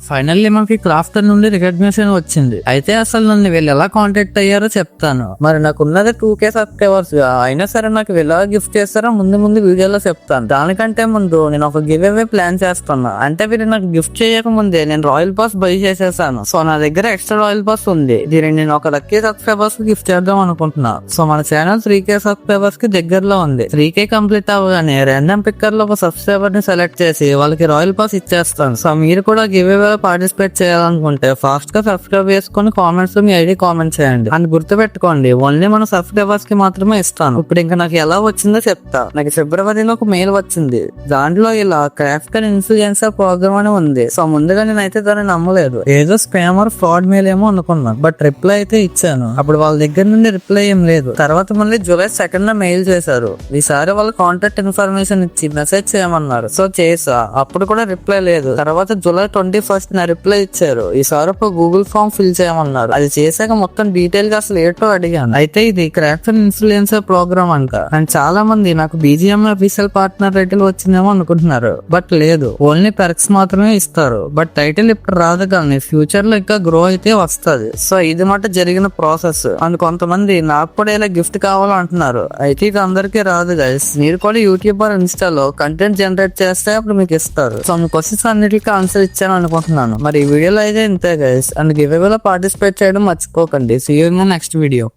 Finally మనకి crafter నుండి recognition వచ్చింది. అయితే అసలు నన్ను వీళ్ళు ఎలా కాంటాక్ట్ అయ్యారో చెప్తాను. మరి నాకు ఉన్నది టూ కే సబ్స్క్రైబర్స్. అయినా సరే నాకు వీళ్ళు ఎలా గిఫ్ట్ చేస్తారో? ముందు ముందు వీడియోలో చెప్తాను. దానికంటే ముందు నేను ఒక గివ్ అవే ప్లాన్ చేస్తున్నా. అంటే వీళ్ళు నాకు గిఫ్ట్ చేయక ముందే నేను రాయల్ పాస్ బై చేసేసాను. సో నా దగ్గర ఎక్స్ట్రా రాయల్ పాస్ ఉంది. దీనిని నేను ఒక లక్కీ సబ్స్క్రైబర్స్కి గిఫ్ట్ చేద్దాం అనుకుంటున్నా. సో మన ఛానల్ త్రీ కే సబ్స్క్రైబర్స్కి దగ్గరలో ఉంది. త్రీ కే కంప్లీట్ అవ్వగానే ర్యాండమ్ పిక్కర్లో ఒక సబ్స్క్రైబర్ని సెలెక్ట్ చేసి వాళ్ళకి రాయల్ పాస్ ఇచ్చేస్తాను. సో మీరు కూడా గివ్ అవే పార్టిసిపేట్ చేయాలనుకుంటే ఫాస్ట్గా సబ్స్క్రైబ్ చేసుకుని కామెంట్స్ మీ ఐడి కామెంట్ చేయండి. అని గుర్తుపెట్టుకోండి ఓన్లీ మన సబ్స్క్రైబర్స్కి మాత్రమే ఇస్తాను. ఇప్పుడు ఇంకా నాకు ఎలా వచ్చిందో చెప్తా. నాకు ఫిబ్రవరిలో ఒక మెయిల్ వచ్చింది. దాంట్లో ఇలా క్రాఫ్ట్ అండ్ ఇన్ఫ్లుయెన్సర్ ప్రోగ్రామ్ అని ఉంది. సో ముందుగా నేనైతే దాన్ని నమ్మలేదు. ఏదో స్పామర్ ఫ్రాడ్ మెయిల్ ఏమో అనుకున్నాను బట్ రిప్లై అయితే ఇచ్చాను. అప్పుడు వాళ్ళ దగ్గర నుండి రిప్లై ఏం లేదు. తర్వాత మళ్ళీ జూలై సెకండ్లో మెయిల్ చేశారు. ఈసారి వాళ్ళ కాంటాక్ట్ ఇన్ఫర్మేషన్ ఇచ్చి మెసేజ్ చేయమన్నారు. సో చేసా. అప్పుడు కూడా రిప్లై లేదు. తర్వాత జూలై ట్వంటీ ఫస్ట్ నా రిప్లై ఇచ్చారు. ఈ ఒక గూగుల్ ఫామ్ ఫిల్ చేయమన్నారు. అది చేశాక మొత్తం డీటెయిల్గా అసలు ఏటో అడిగాను. అయితే ఇది క్రాఫ్ట్ అండ్ ఇన్ఫ్లుయెన్సర్ ప్రోగ్రామ్ అంట. అండ్ చాలా మంది నాకు బీజిఎం అఫీషియల్ పార్ట్నర్ టైటిల్ వచ్చిందేమో అనుకుంటున్నారు. బట్ లేదు. ఓన్లీ పెర్క్స్ మాత్రమే ఇస్తారు. బట్ టైటిల్ ఇప్పుడు రాదు కానీ ఫ్యూచర్లో ఇంకా గ్రో అయితే వస్తది. సో ఇది మాట జరిగిన ప్రాసెస్. అండ్ కొంతమంది నాకు కూడా ఇలా గిఫ్ట్ కావాలంటున్నారు. అయితే ఇది అందరికీ రాదు గైస్ మీరు కూడా యూట్యూబ్ ఆర్ ఇన్స్టాలో కంటెంట్ జనరేట్ చేస్తే అప్పుడు మీకు ఇస్తారు. సో మీ క్వశ్చన్స్ అన్నిటికీ ఆన్సర్ ఇచ్చాను అనుకుంటున్నాను. మరి ఈ వీడియోలో అయితే ఇంతే గైస్ అండ్ గివ్ పార్టిసిపేట్ చేయడం మర్చిపోకండి. See you in next video